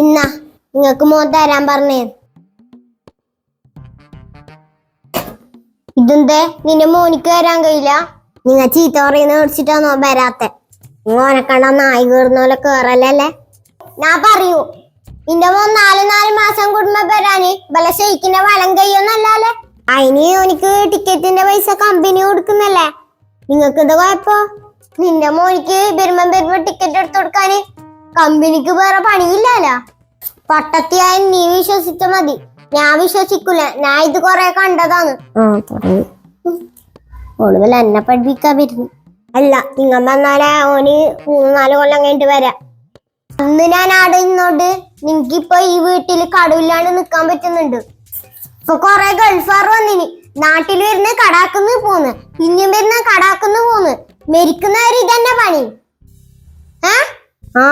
ഇന്ന നിങ്ങക്ക് മോൻ തരാൻ പറഞ്ഞേ. ഇതെന്തേ? നിന്റെ മോനിക്ക് വരാൻ കഴിയില്ല? നിങ്ങ ചീത്ത പറയുന്ന മേടിച്ചിട്ടാണോ വരാത്തെ? ഓനക്കണ്ട കണ്ട നായി കയറുന്ന പോലെ കേറലല്ലേ ഞാൻ പറയൂ നിന്റെ മോൻ നാല് നാല് മാസം കൂടുമ്പോ വരാന്. ബല ഷെയ്ക്കിന്റെ വളം കഴിയുന്നല്ലേ അതിന് ഓനിക്ക് ടിക്കറ്റിന്റെ പൈസ കമ്പനി കൊടുക്കുന്നല്ലേ? നിങ്ങക്ക് എന്താ കുഴപ്പോ? നിന്റെ മോനിക്ക് ബിരുമ്പം വരുമ്പോ ടിക്കറ്റ് എടുത്തു കൊടുക്കാന് കമ്പനിക്ക് വേറെ പണിയില്ലല്ലോ പട്ടത്തിയായ നീ വിശ്വസിച്ച മതി. ഞാൻ വിശ്വസിക്കൂല. ഞാൻ ഇത് കൊറേ കണ്ടതാണ്. ഒടുവിൽ എന്നെ പഠിപ്പിക്കാൻ വരുന്നു. അല്ല നിങ്ങൾ വന്നാലേ ഓന് മൂന്ന് നാല് കൊല്ലം കഴിഞ്ഞിട്ട് വരാം. അന്ന് ഞാൻ ആടെ ഇന്നോട്ട് നിങ്ങക്ക് ഇപ്പൊ ഈ വീട്ടിൽ കടവില്ലാണ്ട് നിക്കാൻ പറ്റുന്നുണ്ട്. ഇപ്പൊ കൊറേ ഗൾഫാർ വന്നിനി. നാട്ടിൽ വരുന്ന കടാക്കുന്ന് പോന്ന്. പിന്നെയും വരുന്ന കടാക്കുന്ന് പോന്ന്. മരിക്കുന്നവര് ഇതന്നെ പണി. ഏ? ആ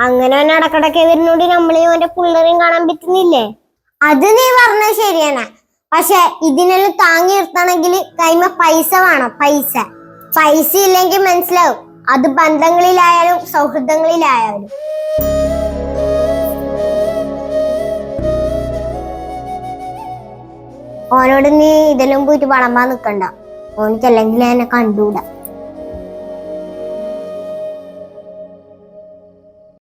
അങ്ങനെ തന്നെ ഇടക്കിടക്ക് വരുന്നോണ്ട്. നമ്മളെയും ഓന്റെ പിള്ളേരെയും കാണാൻ പറ്റുന്നില്ലേ? അത് നീ പറഞ്ഞത് ശരിയാണ്. പക്ഷെ ഇതിനെല്ലാം താങ്ങി നിർത്തണമെങ്കിൽ കൈമ പൈസ വേണം പൈസ. പൈസ ഇല്ലെങ്കിൽ മനസ്സിലാവും. അത് ബന്ധങ്ങളിലായാലും സൗഹൃദങ്ങളിലായാലും. ഓനോട് നീ ഇതെല്ലാം പോയിട്ട് വളമ്പാ നിക്കണ്ട. ഓനിക്ക് അല്ലെങ്കിൽ എന്നെ കണ്ടൂടാ.